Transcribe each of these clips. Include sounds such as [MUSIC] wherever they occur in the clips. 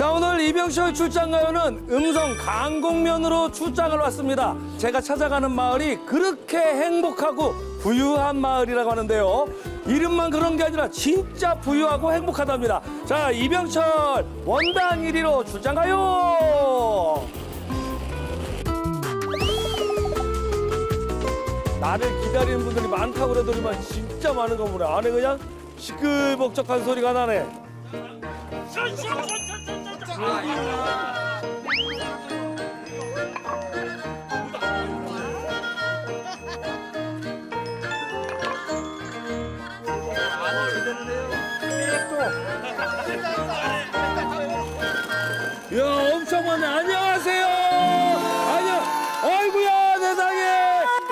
자 오늘 이병철 출장가요는 음성 강곡면으로 출장을 왔습니다. 제가 찾아가는 마을이 그렇게 행복하고 부유한 마을이라고 하는데요. 이름만 그런 게 아니라 진짜 부유하고 행복하답니다. 자 이병철 원당 1위로 출장가요. 나를 기다리는 분들이 많다고 그러더니만 진짜 많은 거 보네. 안에 그냥 시끌벅적한 소리가 나네. 야 엄청 많네. 안녕하세요. 안녕. 아이고야 세상에.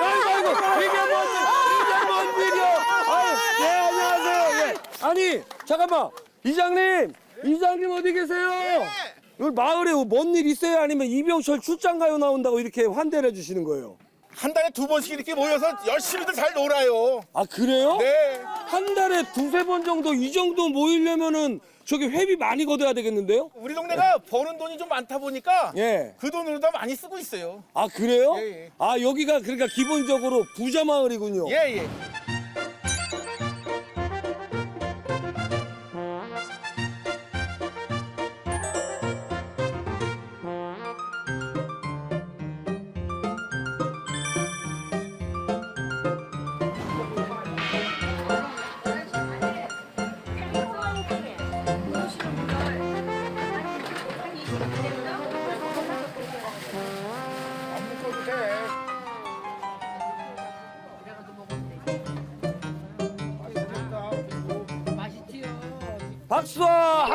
아이고 아이고. 이게 뭔 일, 이게 뭔 일이야 아유 예 안녕하세요. 예 아니 잠깐만. 이장님 이장님 어디 계세요 여기 마을에 뭔 일 있어요 아니면 이병철 출장 가요 나온다고 이렇게 환대를 해주시는 거예요 한 달에 두 번씩 이렇게 모여서 열심히들 잘 놀아요. 아 그래요 네. 한 달에 두세 번 정도 이 정도 모이려면은 저기 회비 많이 걷어야 되겠는데요 우리 동네가 버는 돈이 좀 많다 보니까 예 그 돈으로 다 많이 쓰고 있어요. 아 그래요? 예, 예. 아 여기가 그러니까 기본적으로 부자 마을이군요. 예, 예.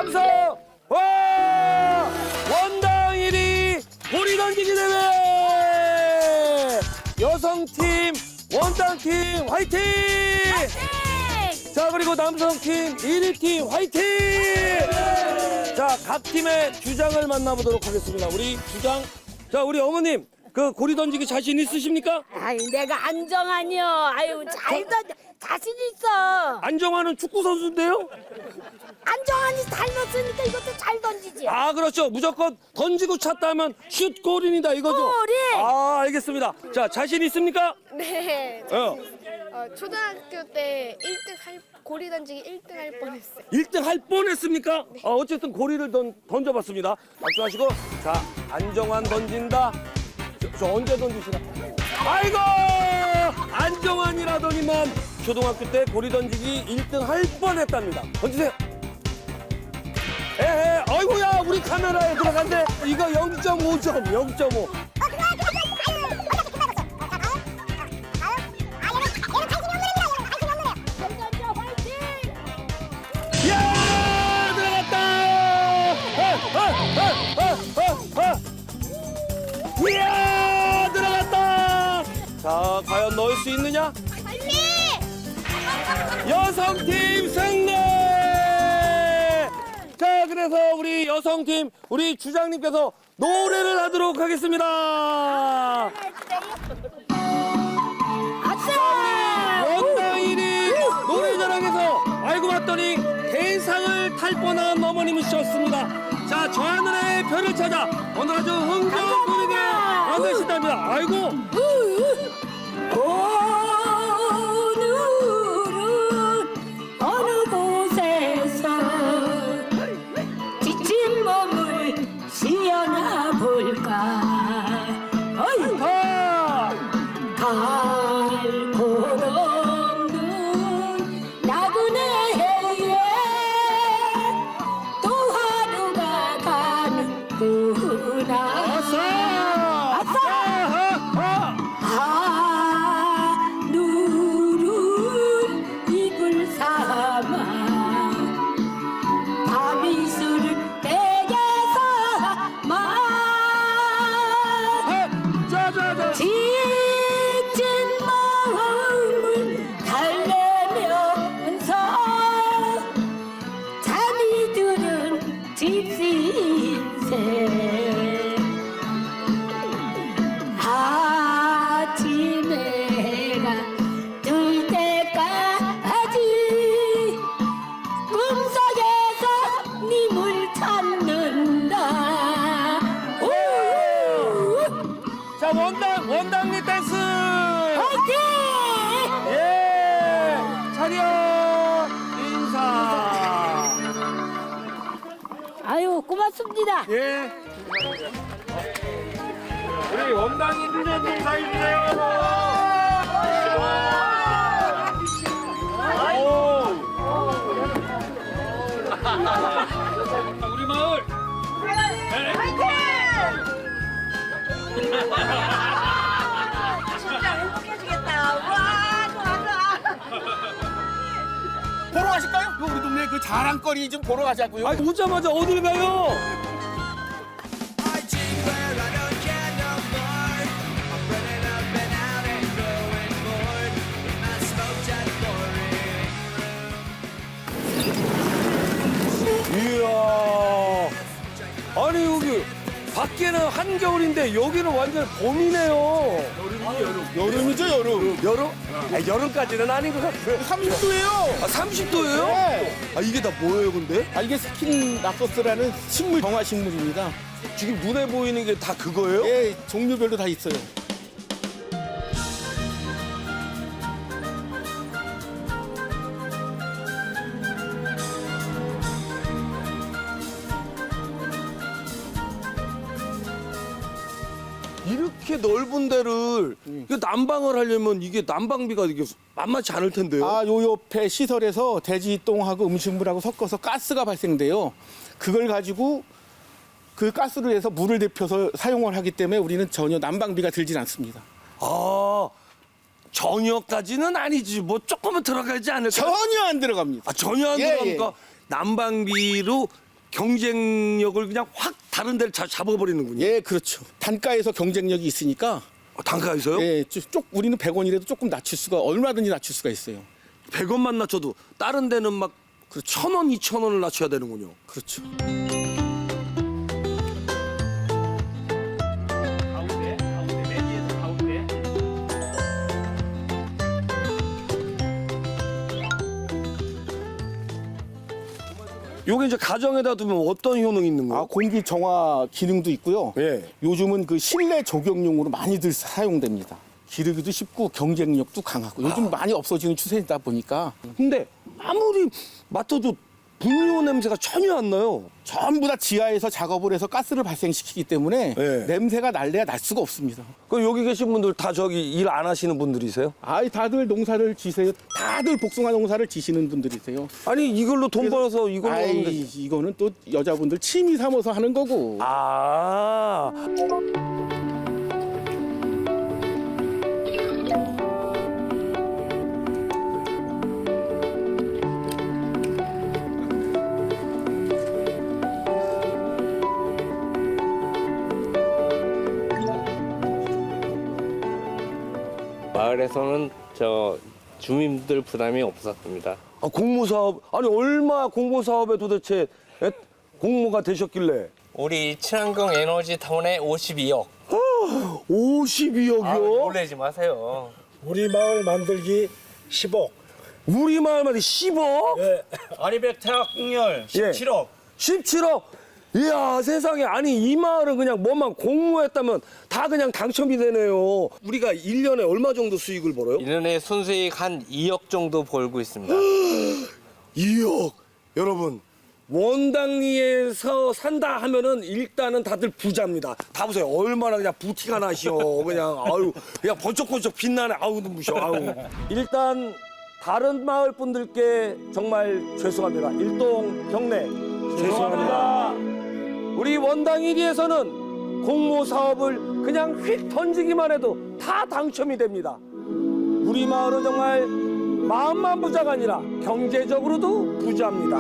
함성. 와 원당 1위 고리 던지기 대회 여성팀 원당팀 화이팅! 자 그리고 남성팀 1위팀 화이팅! 자 각 팀의 주장을 만나보도록 하겠습니다. 우리 주장 자 우리 어머님 그 고리 던지기 자신 있으십니까? 아유 내가 안정하니요. 아유 잘 던, 자신 있어. 안정환은 축구 선수인데요? 안정환이 닮았으니까 이것도 잘 던지지. 아 그렇죠 무조건 던지고 찼다면 슛 골인이다 이거죠 골이! 아 알겠습니다 자 자신 있습니까 네. 어 어, 초등학교 때 1등 할 고리 던지기 1등 할 뻔했어요. 1등 할 뻔했습니까 어, 어쨌든 고리를 던, 던져봤습니다 박수하시고 자 안정환 던진다 저, 저 언제 던지시나? 아이고! 안정환이라더니만 초등학교 때 고리 던지기 1등 할 뻔했답니다. 던지세요! 에헤 아이고야 우리 카메라에 들어간대 이거 0.5점 0.5 수 있느냐? 여성팀 승리! 자 그래서 우리 여성팀 우리 주장님께서 노래를 하도록 하겠습니다. 아싸! 원당일이 노래자랑에서 알고 봤더니 대상을 탈 뻔한 어머님이셨습니다. 자, 저 하늘의 별을 찾아 오늘 아주 흥겨운분에게 만드신답니다. 아이고, 가 자랑거리 좀 보러 가자고요. 아니 오자마자 어딜 가요? 밖에는 한겨울인데 여기는 완전 봄이네요. 여름이죠 여름. 여름? 아, 여름까지는 아닌 것 같아요. 30도예요. 아 30도예요? 네. 아 이게 다 뭐예요 근데? 아 이게 스킨 납소스라는 식물 정화 식물입니다. 지금 눈에 보이는 게 다 그거예요? 예, 종류별로 다 있어요. 이렇게 넓은 데를 이게 난방을 하려면 이게 난방비가 이게 만만치 않을 텐데요. 아, 요 옆에 시설에서 대지똥하고 음식물하고 섞어서 가스가 발생돼요. 그걸 가지고 그 가스로 해서 물을 데펴서 사용을 하기 때문에 우리는 전혀 난방비가 들진 않습니다. 아, 전혀까지는 아니지. 뭐 조금은 들어가지 않을까? 전혀 안 들어갑니다. 아, 전혀 안 예, 들어가니까 난방비로 경쟁력을 그냥 확 다른 데를 자- 잡아버리는군요. 예, 그렇죠. 단가에서 경쟁력이 있으니까 아, 단가에서요? 예, 쭉, 쭉 우리는 100원이라도 조금 낮출 수가 얼마든지 낮출 수가 있어요. 100원만 낮춰도 다른 데는 막 그렇죠. 천 원, 이천 원을 낮춰야 되는군요. 그렇죠. 요게 이제 가정에다 두면 어떤 효능이 있는 아, 거예요? 공기 정화 기능도 있고요. 예. 요즘은 그 실내 조경용으로 많이들 사용됩니다. 기르기도 쉽고 경쟁력도 강하고 요즘 많이 없어지는 추세이다 보니까 근데 아무리 맡아도 분유 냄새가 전혀 안 나요. 전부 다 지하에서 작업을 해서 가스를 발생시키기 때문에 예. 냄새가 날래야 날 수가 없습니다. 그 여기 계신 분들 다 저기 일 안 하시는 분들이세요? 아이 다들 농사를 지세요. 다들 복숭아 농사를 지시는 분들이세요. 아니 이걸로 돈 벌어서 이걸로 아이 하는데 이거는 또 여자분들 취미 삼아서 하는 거고. 아 마을에서는 저 주민들 부담이 없었습니다. 아, 공모 사업 아니 얼마 공모 사업에 도대체 에- 공모가 되셨길래 우리 친환경 에너지 타운에 52억. 아, 52억이요? 놀라지 마세요. 우리 마을 만들기 10억. 우리 마을만 10억? 예. 아리백 태학 공열 17억. 17억? 이야 세상에. 아니 이 마을은 그냥 뭐만 공모했다면 다 그냥 당첨이 되네요. 우리가 1년에 얼마 정도 수익을 벌어요? 1년에 순수익 한 2억 정도 벌고 있습니다. [GASPS] 2억. 여러분 원당리에서 산다 하면은 일단은 다들 부자입니다. 다 보세요. 얼마나 그냥 부티가 나시오. 그냥 아유 그냥 번쩍번쩍 빛나네. 아우 눈부셔. 아우. 일단 다른 마을 분들께 정말 죄송합니다. 일동 경례. 죄송합니다 우리 원당일리에서는 공모 사업을 그냥 휙 던지기만 해도 다 당첨이 됩니다. 우리 마을은 정말 마음만 부자가 아니라 경제적으로도 부자입니다.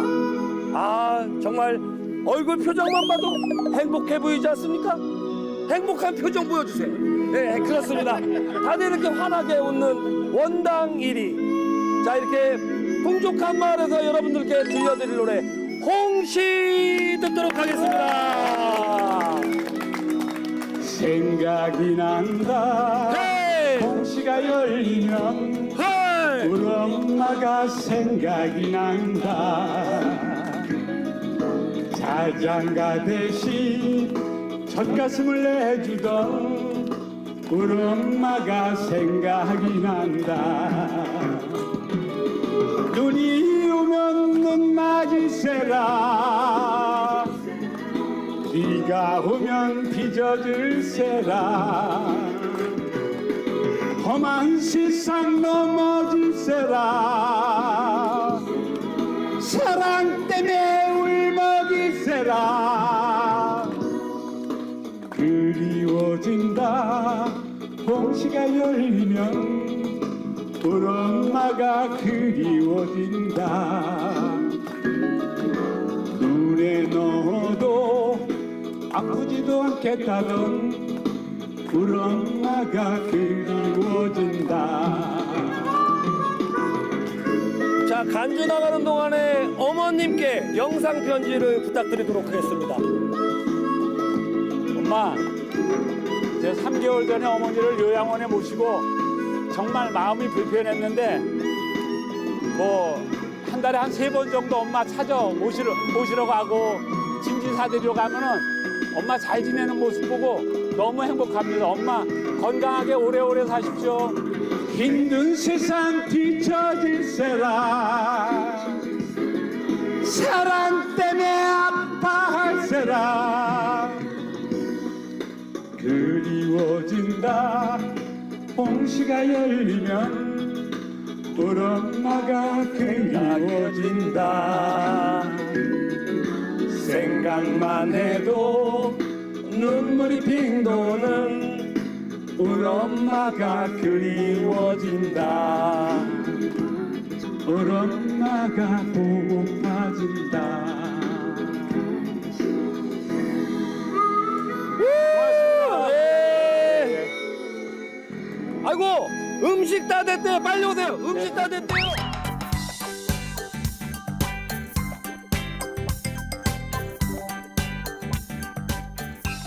아, 정말 얼굴 표정만 봐도 행복해 보이지 않습니까? 행복한 표정 보여주세요. 네, 그렇습니다. 다들 이렇게 환하게 웃는 원당 1위. 자, 이렇게 풍족한 마을에서 여러분들께 들려드릴 노래 홍시 듣도록 하겠습니다. 생각이 난다 헤이! 공시가 열리면 헤이! 우리 엄마가 생각이 난다 자장가 대신 젖가슴을 내주던 우리 엄마가 생각이 난다 눈이 오면 눈 맞이 새라. 비가 오면 빚어질세라. 험한 세상 넘어질세라. 사랑 때문에 울먹일세라. 그리워진다. 봉시가 열리면 우리 엄마가 그리워진다 눈에 넣어도 아프지도 않겠다던 우리 엄마가 그리워진다 자 간주 나가는 동안에 어머님께 영상 편지를 부탁드리도록 하겠습니다. 엄마 제 3개월 전에 어머니를 요양원에 모시고 정말 마음이 불편했는데 뭐 한 달에 한 세 번 정도 엄마 찾아 모시러, 모시러 가고 진지 사드리러 가면은 엄마 잘 지내는 모습 보고 너무 행복합니다. 엄마 건강하게 오래오래 사십시오. 힘든 세상 뒤처질세라 사랑 때문에 아파할세라 그리워진다 홍시가 열리면 우리 엄마가 그리워진다. 생각만 해도 눈물이 핑 도는 우리 엄마가 그리워진다. 우리 엄마가 보고파진다 음식 다 됐대요. 빨리 오세요. 음식 다 됐대요.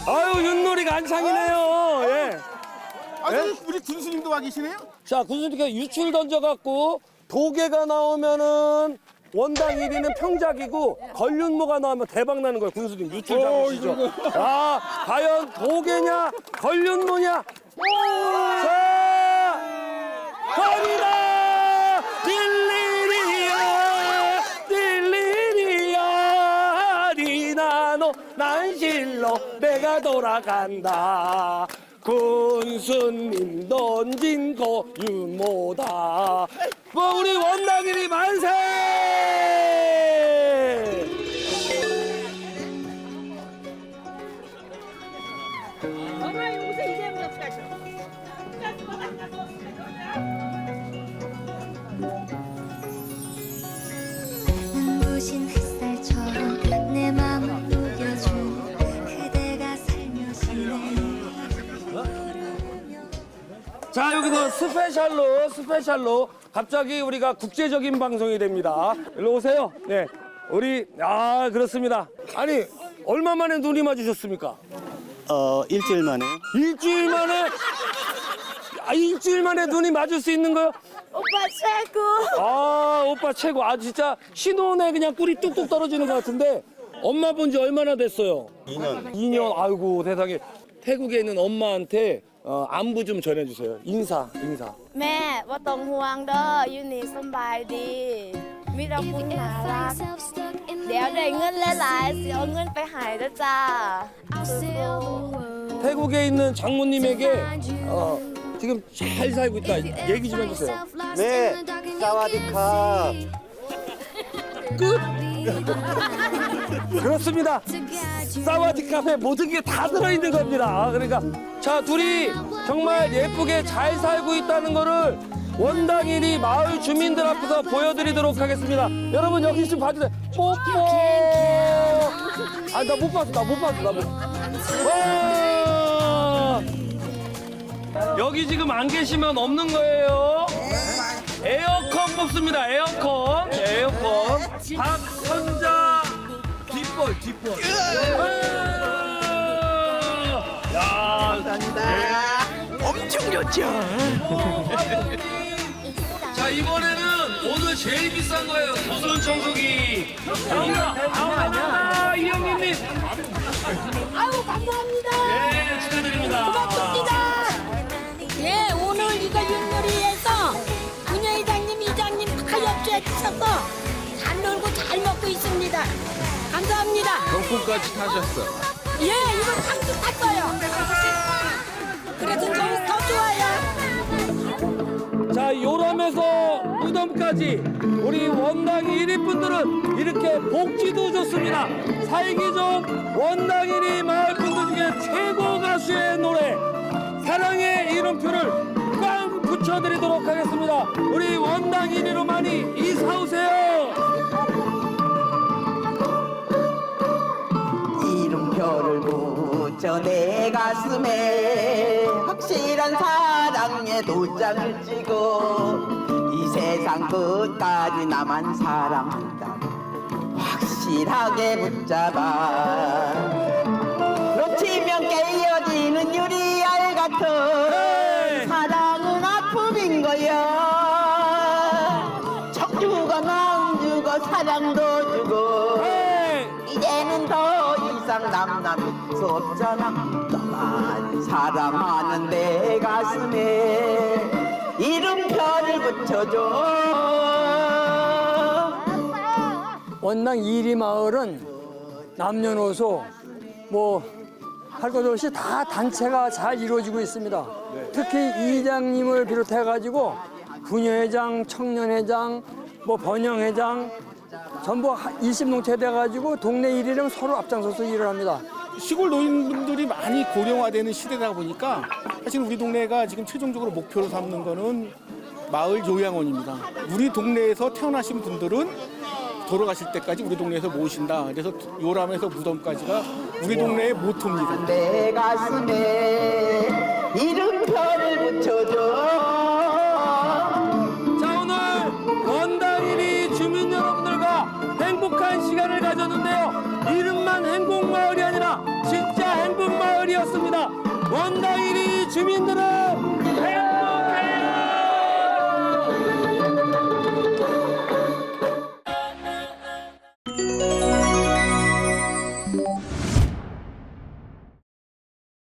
아유 윷놀이가 안창이네요. 예. 아니 우리 군수님도 와 계시네요? 자 군수님께 유출 던져갖고 도개가 나오면은 원당 1위는 평작이고 걸륜모가 나오면 대박 나는 거예요 군수님 유출 잡으시죠 자 과연 도개냐 걸륜모냐 자 갑니다. 딜리리야 딜리리야 리나노 난실로 내가 돌아간다. 군수님 던진 거 유모다. 뭐 우리 원당일이 만세 자 여기서 스페셜로 스페셜로 갑자기 우리가 국제적인 방송이 됩니다. 일로 오세요. 네, 우리 아 그렇습니다. 아니 얼마 만에 눈이 맞으셨습니까? 어 일주일 만에 일주일 만에 아 일주일 만에 눈이 맞을 수 있는 거요? 오빠 최고. 아 오빠 최고. 아 진짜 신혼에 그냥 꿀이 뚝뚝 떨어지는 것 같은데 엄마 본 지 얼마나 됐어요? 2년 2년. 아이고 세상에 태국에 있는 엄마한테 어, 안부 좀 전해주세요. 인사 인사. แม่ว่าต้องห่วงเด้ออยู่นี่สำบายดี มีแต่คุณน่ารัก เดี๋ยวได้เงินหลายๆสิเอาเงินไปใหายแล้วจ้า 태국에 있는 장모님에게 어, 지금 잘 살고 있다 얘기 좀 해주세요. 네 사와디카 끝. 그렇습니다. 사와디 카페 모든 게 다 들어있는 겁니다. 그러니까 자 둘이 정말 예쁘게 잘 살고 있다는 거를 원당일이 마을 주민들 앞에서 보여드리도록 하겠습니다. 여러분 여기 좀 봐주세요. 뽀뽀. 아나 못 봤어 나 못 봤어 나 못. 와. 여기 지금 안 계시면 없는 거예요. 에어컨 뽑습니다. 에어컨. 에어컨. 박선자 뒷볼 뒷볼. 야. 엄청 좋죠. 자 이번에는 오늘 제일 비싼 거예요. 무슨 청소기. 아, 아, 이 형님. 아유 감사합니다. 예, 축하드립니다. 고맙습니다. 예, 오늘 이거 윷놀이에서 분녀 이장님, 이장님 다 협조해 주셔서 잘 놀고 잘 먹고 있습니다. 감사합니다. 경품까지 타셨어. 예, 이거 상주 탔어요. 그래서 좀더 좋아요. 자, 요람에서 무덤까지 우리 원당 1위 분들은 이렇게 복지도 좋습니다. 살기 좋은 원당 1위 마을 분들 중에 최고 가수의 노래 사랑의 이름표를 꽝 붙여드리도록 하겠습니다. 우리 원당 1위로 많이 이사 오세요. 이름표를 붙여 내 가슴에 확실한 사랑의 도장을 찍어. 이 세상 끝까지 나만 사랑한다. 확실하게 붙잡아. 놓치면 깨어지는 유리알 같은 수 없잖아 너만 사랑하는 내 가슴에 이름표를 붙여줘 원당 이리 마을은 남녀노소 뭐 할 것 없이 다 단체가 잘 이루어지고 있습니다. 특히 이장님을 비롯해 가지고 부녀회장, 청년회장, 뭐 번영회장 전부 20농체 돼 가지고 동네 일이랑 서로 앞장서서 일을 합니다. 시골 노인분들이 많이 고령화되는 시대다 보니까 사실 우리 동네가 지금 최종적으로 목표로 삼는 거는 마을 요양원입니다. 우리 동네에서 태어나신 분들은 돌아가실 때까지 우리 동네에서 모신다. 그래서 요람에서 무덤까지가 우리 동네의 모토입니다. 내 가슴에 이름표를 붙여줘